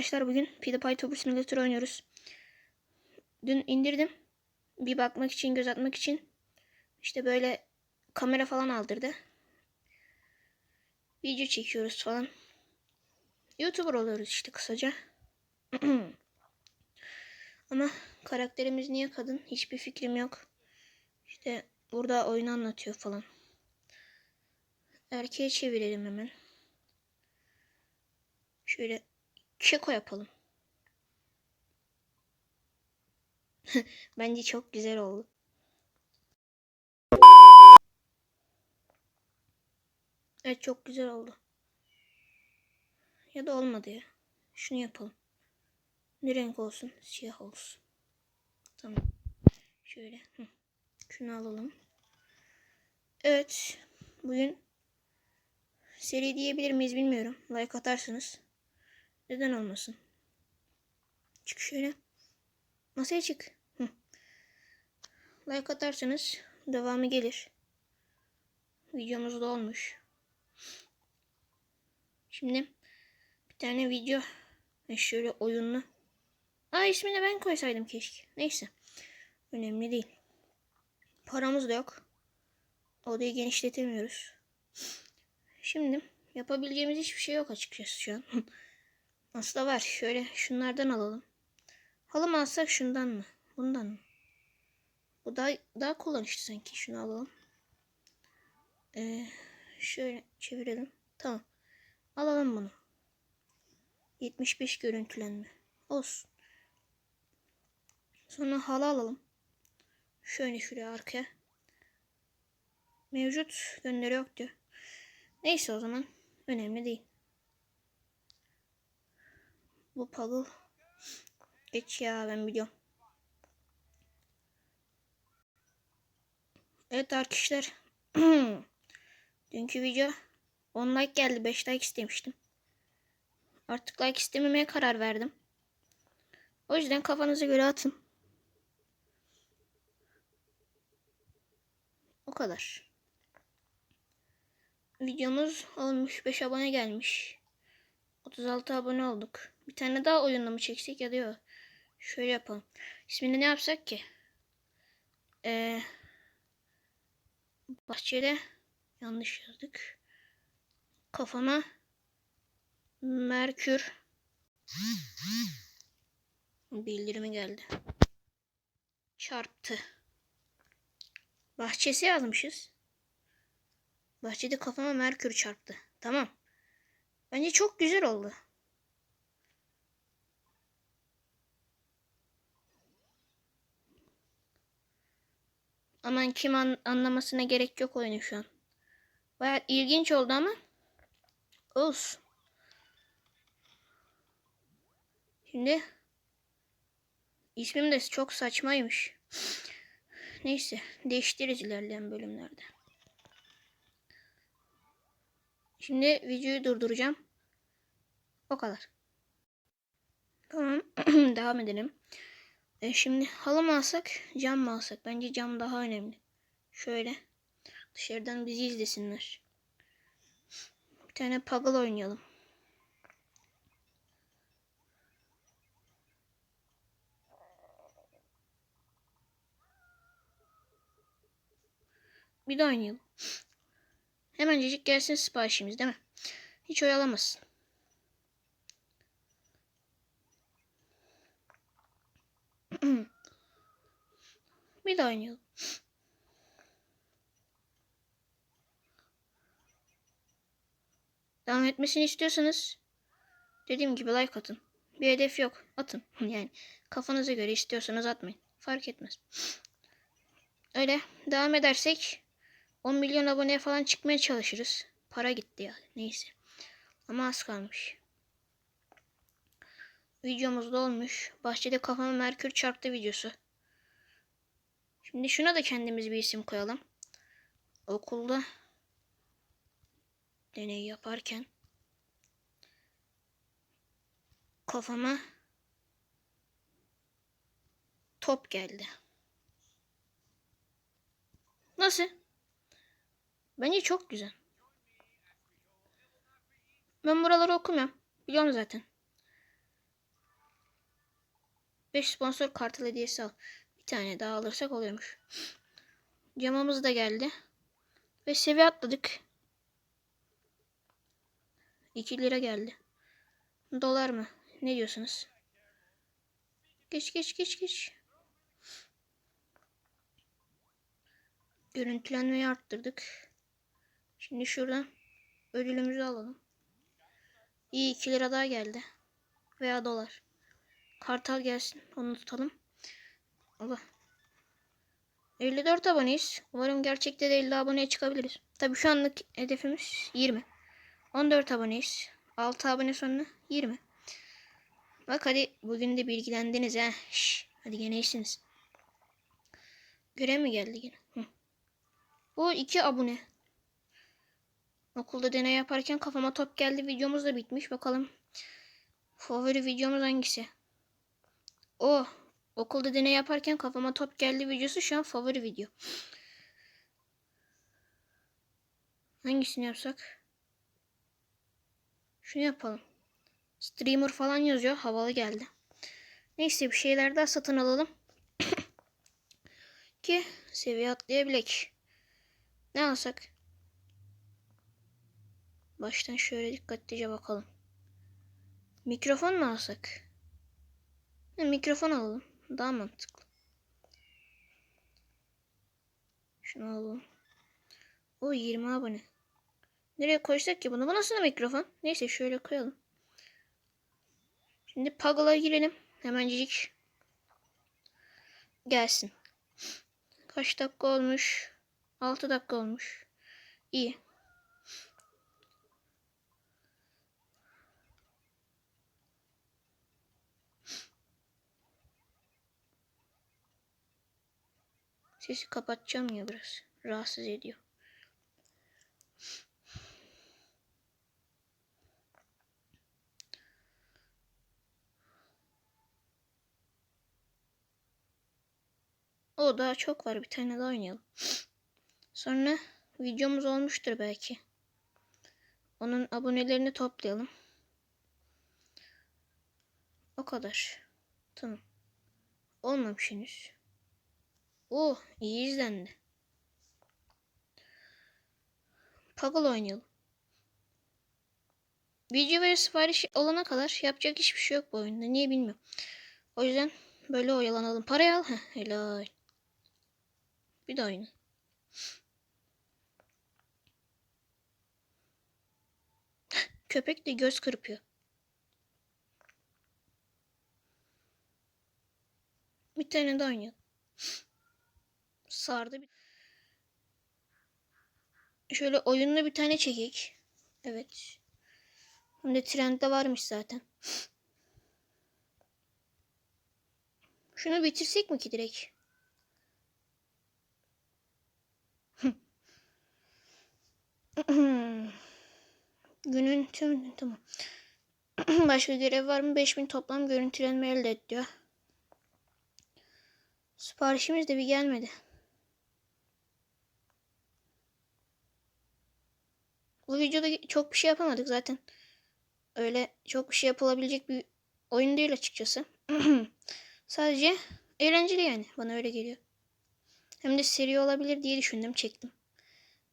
arkadaşlar bugün PewDiePie Turbo Simulator oynuyoruz. Dün indirdim. Bir bakmak için, göz atmak için. İşte böyle kamera falan aldırdı. Video çekiyoruz falan. YouTuber oluyoruz işte kısaca. Ama karakterimiz niye kadın? Hiçbir fikrim yok. İşte burada oyunu anlatıyor falan. Erkeğe çevirelim hemen. Şöyle keko yapalım. Bence çok güzel oldu. Evet çok güzel oldu. Ya da olmadı ya. Şunu yapalım. Ne renk olsun? Siyah olsun. Tamam. Şöyle. Şunu alalım. Evet. Bugün seri diyebilir miyiz bilmiyorum. Like atarsınız. Neden olmasın? Çık şöyle. Masaya çık. Hı. Like atarsanız devamı gelir. Videomuz da olmuş. Şimdi bir tane video şöyle oyunlu. Aa ismini ben koysaydım keşke. Neyse. Önemli değil. Paramız da yok. Odayı genişletemiyoruz. Şimdi yapabileceğimiz hiçbir şey yok açıkçası şu an. Aslında var. Şöyle şunlardan alalım. Halı alsak şundan mı? Bundan mı? Bu daha, daha kullanışlı sanki. Şunu alalım. Ee, şöyle çevirelim. Tamam. Alalım bunu. 75 görüntülenme. Olsun. Sonra halı alalım. Şöyle şuraya arkaya. Mevcut gönderi yok diyor. Neyse o zaman. Önemli değil. Bu puzzle. Geç ya ben biliyorum. Evet arkadaşlar. Dünkü video 10 like geldi. 5 like istemiştim. Artık like istememeye karar verdim. O yüzden kafanıza göre atın. O kadar. Videomuz olmuş. 5 abone gelmiş. 36 abone olduk. Bir tane daha oyunla mı çeksek ya diyor. Şöyle yapalım. İsmini ne yapsak ki? Ee, bahçede yanlış yazdık. Kafama Merkür bildirimi geldi. Çarptı. Bahçesi yazmışız. Bahçede kafama Merkür çarptı. Tamam. Bence çok güzel oldu. Aman kim an anlamasına gerek yok oyunu şu an. Baya ilginç oldu ama olsun. Şimdi ismim de çok saçmaymış. Neyse değiştiririz ilerleyen bölümlerde. Şimdi videoyu durduracağım. O kadar. Tamam. Devam edelim. E şimdi halı mı alsak, cam mı alsak? Bence cam daha önemli. Şöyle. Dışarıdan bizi izlesinler. Bir tane puzzle oynayalım. Bir de oynayalım. Hemencecik gelsin siparişimiz değil mi? Hiç oyalamazsın. bir de oynayalım. Devam etmesini istiyorsanız dediğim gibi like atın. Bir hedef yok. Atın. Yani kafanıza göre istiyorsanız atmayın. Fark etmez. Öyle devam edersek 10 milyon aboneye falan çıkmaya çalışırız. Para gitti ya. Neyse. Ama az kalmış. Videomuz da olmuş. Bahçede kafama Merkür çarptı videosu. Şimdi şuna da kendimiz bir isim koyalım. Okulda deney yaparken kafama top geldi. Nasıl? Bence çok güzel. Ben buraları okumuyorum. Biliyorum zaten. 5 sponsor kartı hediyesi al. Bir tane daha alırsak oluyormuş. Camımız da geldi. Ve seviye atladık. 2 lira geldi. Dolar mı? Ne diyorsunuz? Geç geç geç geç. Görüntülenmeyi arttırdık. Şimdi şuradan ödülümüzü alalım. İyi 2 lira daha geldi. Veya dolar. Kartal gelsin. Onu tutalım. Allah. 54 aboneyiz. Umarım gerçekte de 50 aboneye çıkabiliriz. Tabi şu anlık hedefimiz 20. 14 aboneyiz. 6 abone sonra 20. Bak hadi bugün de bilgilendiniz ha. Şş, hadi gene iyisiniz. Görev mi geldi yine? Hı. Bu 2 abone. Okulda deney yaparken kafama top geldi. Videomuz da bitmiş. Bakalım favori videomuz hangisi? O okulda deney yaparken kafama top geldi videosu şu an favori video. Hangisini yapsak? Şunu yapalım. Streamer falan yazıyor. Havalı geldi. Neyse bir şeyler daha satın alalım. Ki seviye atlayabilek. Ne alsak? Baştan şöyle dikkatlice bakalım. Mikrofon mu alsak? Mikrofon alalım. Daha mantıklı. Şunu alalım. O 20 abone. Nereye koysak ki bunu? Bu nasıl mikrofon? Neyse şöyle koyalım. Şimdi Puggle'a girelim. Hemencik. Gelsin. Kaç dakika olmuş? 6 dakika olmuş. İyi. Sesi kapatacağım ya biraz. Rahatsız ediyor. O daha çok var. Bir tane daha oynayalım. Sonra videomuz olmuştur belki. Onun abonelerini toplayalım. O kadar. Tamam. Olmamış henüz. Oh iyi izlendi. Puzzle oynayalım. Video ve sipariş olana kadar yapacak hiçbir şey yok bu oyunda. Niye bilmiyorum. O yüzden böyle oyalanalım. Parayı al. Heh, helal. Bir de oyna. Köpek de göz kırpıyor. Bir tane daha oynayalım. Sardı. Şöyle oyunlu bir tane çekek. Evet. Hem de trendde varmış zaten. Şunu bitirsek mi ki direkt? Günün tüm tamam. Başka görev var mı? 5000 toplam görüntülenme elde et. Siparişimiz de bir gelmedi. Bu videoda çok bir şey yapamadık zaten. Öyle çok bir şey yapılabilecek bir oyun değil açıkçası. Sadece eğlenceli yani. Bana öyle geliyor. Hem de seri olabilir diye düşündüm çektim.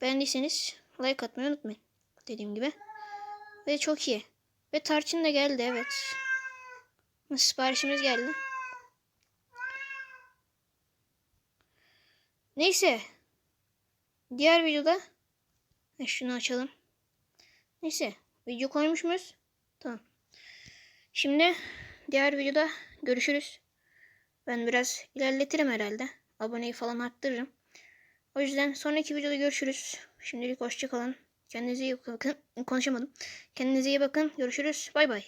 Beğendiyseniz like atmayı unutmayın. Dediğim gibi. Ve çok iyi. Ve tarçın da geldi evet. Siparişimiz geldi. Neyse. Diğer videoda şunu açalım. Neyse. Video koymuş muyuz? Tamam. Şimdi diğer videoda görüşürüz. Ben biraz ilerletirim herhalde. Aboneyi falan arttırırım. O yüzden sonraki videoda görüşürüz. Şimdilik hoşçakalın. Kendinize iyi bakın. Konuşamadım. Kendinize iyi bakın. Görüşürüz. Bay bay.